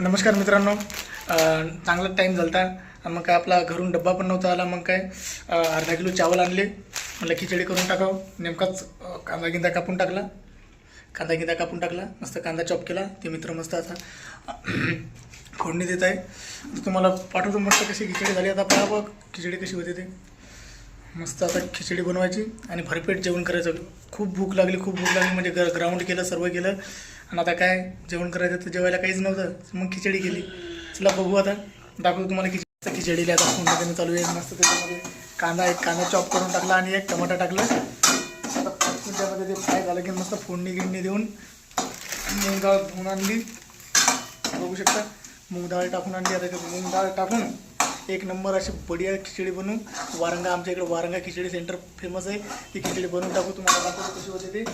नमस्कार मित्रांनो. चांगला टाईम झालता. मग काय आपला घरून डब्बा पण नव्हता आला मग काय अर्धा किलो चावल आणले. म्हटलं खिचडी करून टाकावं. नेमकाच कांदा गिंदा कापून टाकला. कांदा गिंदा कापून टाकला. मस्त कांदा चॉप केला. ते मित्र मस्त आता फोडणी देत आहे. तुम्हाला पाठवतो मस्त कशी खिचडी झाली. आता पहा बघ खिचडी कशी होते ते. मस्त आता खिचडी बनवायची आणि भरपेट जेवण करायचं. खूप भूक लागली खूप भूक लागली. म्हणजे ग ग्राउंड केलं सर्व केलं. आणि आता काय? जेवण करायचं तर जेवायला काहीच नव्हतं. मग खिचडी केली. चला बघू आता. दाखवतो तुम्हाला खिचडी. खिचडीला आता फोन चालू आहे. मस्त त्याच्यामध्ये कांदा एक कांदा चॉप करून टाकला आणि एक टमाटा टाकलं. त्यामध्ये ते फ्राय झालं की मस्त फोडणी गिडणी देऊन मूग डाळ धुवून आणली. बघू शकता. मूग डाळ टाकून आणली. आता त्यात मूग डाळ टाकून एक नंबर अशी बढिया खिचडी बनवून वारंगा आमच्या इकडे वारंगा खिचडी सेंटर फेमस आहे. ती खिचडी बनवून टाकू तुम्हाला. दाखवतो कशी होते ते.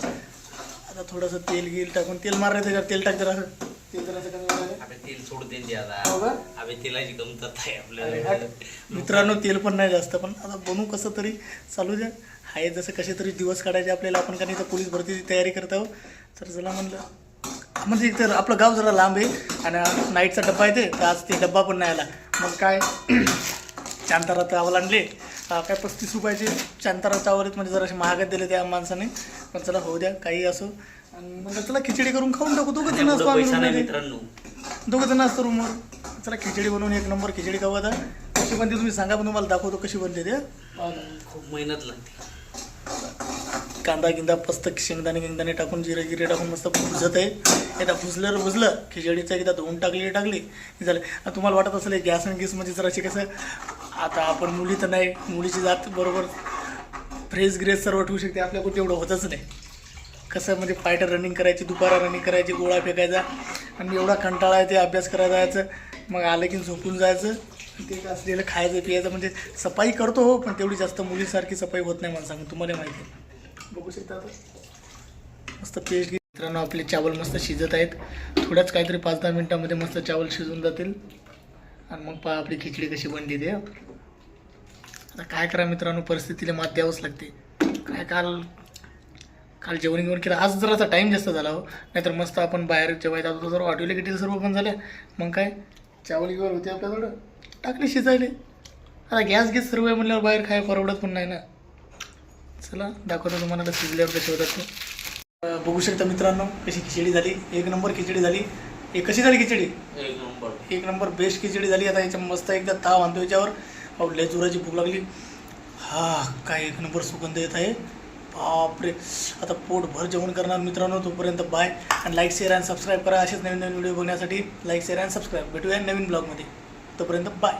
आता थोडंसं तेल गिल टाकून तेल मारायचं तेल टाक जरा तेल जरासं कमी झालं अबे तेल आता. हो का? अबे तेलाची गमतच आहे आपल्याला. मित्रांनो तेल पण नाही जास्त पण आता बनवू कसं तरी चालू द्या. आहे जसं कसे तरी दिवस काढायचे आपल्याला आपण का नाही तर पोलीस भरतीची तयारी करत आहोत. तर चला म्हणलं म्हणजे तर आपलं गाव जरा लांब आहे आणि नाईटचा डब्बा येते तर आज ते डब्बा पण नाही आला. मग काय चांतारा चावल आणले. अं, काय पस्तीस रुपयाचे चांतारा चावल आहेत म्हणजे जरासे महागात दिले त्या माणसाने. पण चला होऊ द्या काही असो. आणि मग चला खिचडी करून खाऊन टाकू. दोघं जण असतो पैसा नाही. मित्रांनो. दोघं जण असतो रूमवर. चला खिचडी बनवून एक नंबर खिचडी खाऊ आता. कशी बनते तुम्ही सांगा पण तुम्हाला दाखवतो कशी बनते ते. खूप मेहनत लागते. कांदा गिंदा मस्त शेंगदाणे गिंगदाणे टाकून जिरे गिरे टाकून मस्त भुजत आहे. एकदा भुजलं भुजलं खिचडीचं एकदा धुवून टाकली टाकली. की झालं. आता तुम्हाला वाटत असेल गॅस आणि गॅस म्हणजे जराशी कसं आता आपण मुली तर नाही मुलीची जात बरोबर. फ्रेश ग्रेस सर्व ठेवू शकते. आपल्याकडून तेवढं होतच नाही. कसं म्हणजे फायटर रनिंग करायची दुपारा रनिंग करायची गोळा फेकायचा आणि एवढा कंटाळा आहे ते अभ्यास करायला जायचं मग आलं की झोपून जायचं ते असलेलं खायचं प्यायचं म्हणजे सफाई करतो हो पण तेवढी जास्त मुलीसारखी सफाई होत नाही मला सांगून तुम्हाला माहिती आहे. बघू शकता मस्त पेस्ट घे मित्रांनो आपले चावल मस्त शिजत आहेत. थोड्याच काहीतरी पाच दहा मिनटामध्ये मस्त चावल शिजून जातील. आणि मग पहा आपली खिचडी कशी बनली ते. आता काय करा मित्रांनो परिस्थितीला मात द्यावंच लागते. काय काल काल जेवण घेऊन केलं. आज जरासा टाईम जास्त झाला हो. नाहीतर मस्त आपण बाहेर जेवायला जातो जर ऑटोला किटेल सर्व पण झाल्या. मग काय? चावल गिवर होते आपल्याकडं टाकले शिजायले. आता गॅस गॅस सर्व आहे म्हणल्यावर बाहेर खाय परवडत पण नाही ना. चला दाखवतो तुम्हाला आता शिजल्यावर कसे होतात ते. बघू शकता मित्रांनो कशी खिचडी झाली. एक नंबर खिचडी झाली. हे कशी झाली खिचडी? एक नंबर. एक नंबर बेस्ट खिचडी झाली. आता याच्या मस्त एकदा ताव आणतो याच्यावर. लय जोराची भूक लागली. हा काय एक नंबर सुगंध येत आहे. बापरे. आता पोटभर जेवण करणार मित्रांनो तोपर्यंत बाय आणि लाईक शेअर अँड सबस्क्राईब करा. असेच नवीन नवीन व्हिडिओ बघण्यासाठी लाईक शेअर अँड सबस्क्राईब भेटूया नवीन ब्लॉगमध्ये तोपर्यंत बाय